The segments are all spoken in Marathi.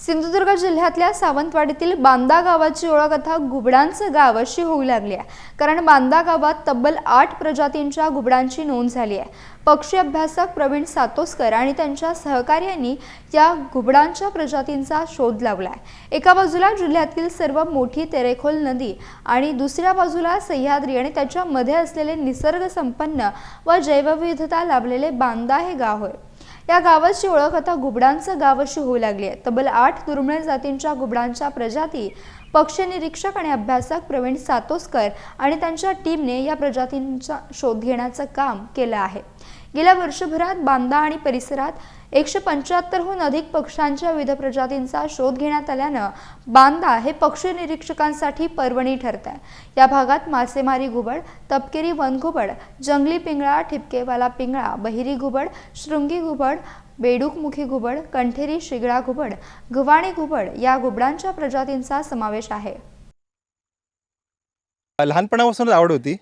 सिंधुदुर्ग जिल्ह्यातल्या सावंतवाडीतील बांदा गावाची ओळख आता घुबडांचं गाव अशी होऊ लागली आहे. कारण बांदा गावात तब्बल आठ प्रजातींच्या घुबडांची नोंद झाली आहे. पक्षी अभ्यासक प्रवीण सातोसकर आणि त्यांच्या सहकार्यांनी या घुबडांच्या प्रजातींचा शोध लावला आहे. एका बाजूला जिल्ह्यातील सर्व मोठी तेरेखोल नदी आणि दुसऱ्या बाजूला सह्याद्री आणि त्याच्यामध्ये असलेले निसर्गसंपन्न व जैवविविधता लाभलेले बांदा हे गाव होय या गावाची ओळख आता घुबडांचं गाव अशी होऊ लागली आहे. तब्बल आठ दुर्मिळ जातींच्या घुबडांच्या प्रजाती पक्षी निरीक्षक आणि अभ्यासक प्रवीण सातोसकर आणि त्यांच्या टीमने या प्रजातींचा शोध घेण्याचं काम केलं आहे. गेल्या वर्षभरात बांदा आणि परिसरात एकशे पंच्याहत्तरहून अधिक पक्ष्यांच्या विविध प्रजातींचा शोध घेण्यात आल्यानं बांदा हे पक्षी निरीक्षकांसाठी पर्वणी ठरत आहे या भागात मासेमारी घुबड तपकिरी वनघुबड जंगली पिंगळा ठिपकेवाला पिंगळा बहिरी घुबड शृंगी घुबड बेडूकमुखी घुबड कंठेरी शिगळा घुबड गव्हाणी घुबड या घुबडांच्या प्रजातींचा समावेश आहे. लहानपणापासूनच आवड होती.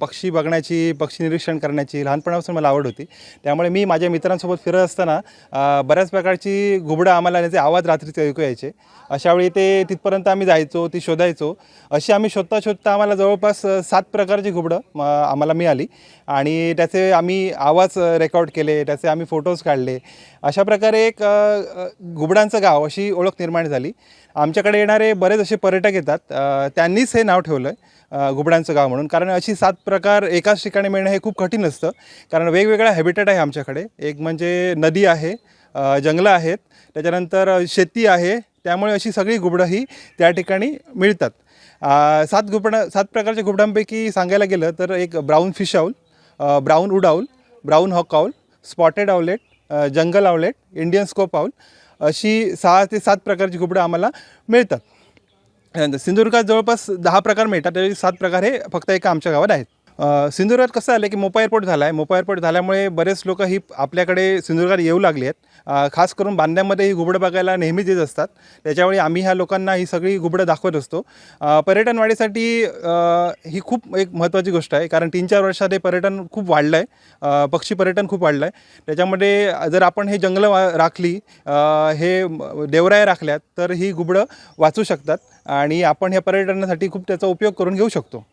पक्षी बघण्याची पक्षी निरीक्षण करण्याची लहानपणापासून मला आवड होती. त्यामुळे मी माझ्या मित्रांसोबत फिरत असताना बऱ्याच प्रकारची घुबडं आम्हाला त्याचे आवाज रात्रीचे ऐकू यायचे. अशावेळी ते तिथपर्यंत आम्ही जायचो ती शोधायचो. अशी आम्ही शोधता शोधता आम्हाला जवळपास सात प्रकारची घुबडं आम्हाला मिळाली. आणि त्याचे आम्ही आवाज रेकॉर्ड केले त्याचे आम्ही फोटोज काढले. अशा प्रकारे एक घुबडांचं गाव अशी ओळख निर्माण झाली. आमच्याकडे येणारे बरेच असे पर्यटक येतात. त्यांनीच हे नाव ठेवलं आहे घुबडांचं गाव म्हणून. कारण अशी सात प्रकार एकाच ठिकाणी मिळणं हे खूप कठीण असतं. कारण वेगवेगळा हॅबिटेट आहे आमच्याकडे. एक म्हणजे नदी आहे जंगलं आहेत त्याच्यानंतर शेती आहे त्यामुळे अशी सगळी घुबडं ही त्या ठिकाणी मिळतात. सात घुबडं सात प्रकारच्या घुबडांपैकी सांगायला गेलं तर एक brown fish owl brown wood owl brown hawk owl spotted owlet jungle owlet Indian scops owl अशी सहा ते सात प्रकारची घुबडं आम्हाला मिळतात. सिंधुदुर्गात जवळपास दहा प्रकार मिळतात. त्यापैकी सात प्रकार हे फक्त एका आमच्या गावात आहेत. सिंधुदुर्गात कसं आलं की मोपा एअरपोर्ट झाला आहे मोपा एअरपोर्ट झाल्यामुळे बरेच लोक ही आपल्याकडे सिंधुदुर्गात येऊ लागली आहेत खास करून बांध्यामध्ये ही घुबडं बघायला नेहमीच येत असतात. त्याच्यामुळे आम्ही ह्या लोकांना ही सगळी घुबडं दाखवत असतो. पर्यटनवाढीसाठी पर्यटन वाढीसाठी ही खूप एक महत्त्वाची गोष्ट आहे. कारण तीन चार वर्षात हे पर्यटन खूप वाढलं आहे पक्षी पर्यटन खूप वाढलं आहे त्याच्यामध्ये जर आपण हे जंगलं वा राखली हे देवराय देवराया राखल्यात तर ही घुबडं वाचू शकतात. आणि आपण ह्या पर्यटनासाठी खूप त्याचा उपयोग करून घेऊ शकतो.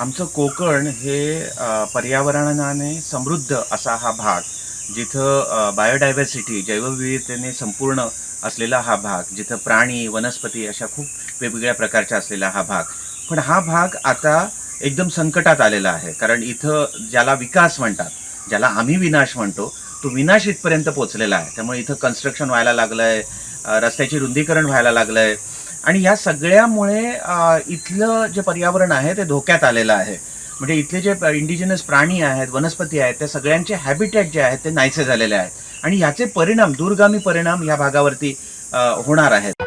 आमचं कोकण हे पर्यावरणाने समृद्ध असा हा भाग जिथं बायोडायव्हर्सिटी जैवविविधतेने संपूर्ण असलेला हा भाग जिथं प्राणी वनस्पती अशा खूप वेगवेगळ्या प्रकारच्या असलेला हा भाग. पण हा भाग आता एकदम संकटात आलेला आहे कारण इथं ज्याला विकास म्हणतात ज्याला आम्ही विनाश म्हणतो तो विनाश इथपर्यंत पोचलेला आहे. त्यामुळे इथं कन्स्ट्रक्शन व्हायला लागलं आहे रस्त्याची रुंदीकरण व्हायला लागलं आहे आणि या सगळ्यामुळे इथलं जे पर्यावरण आहे ते धोक्यात आलेलं आहे. म्हणजे इथले जे इंडिजिनस प्राणी आहेत वनस्पती आहेत त्या सगळ्यांचे हॅबिटेट जे आहेत ते नाहीसे झालेले आहेत. आणि याचे परिणाम दूरगामी परिणाम या भागावरती होणार आहेत.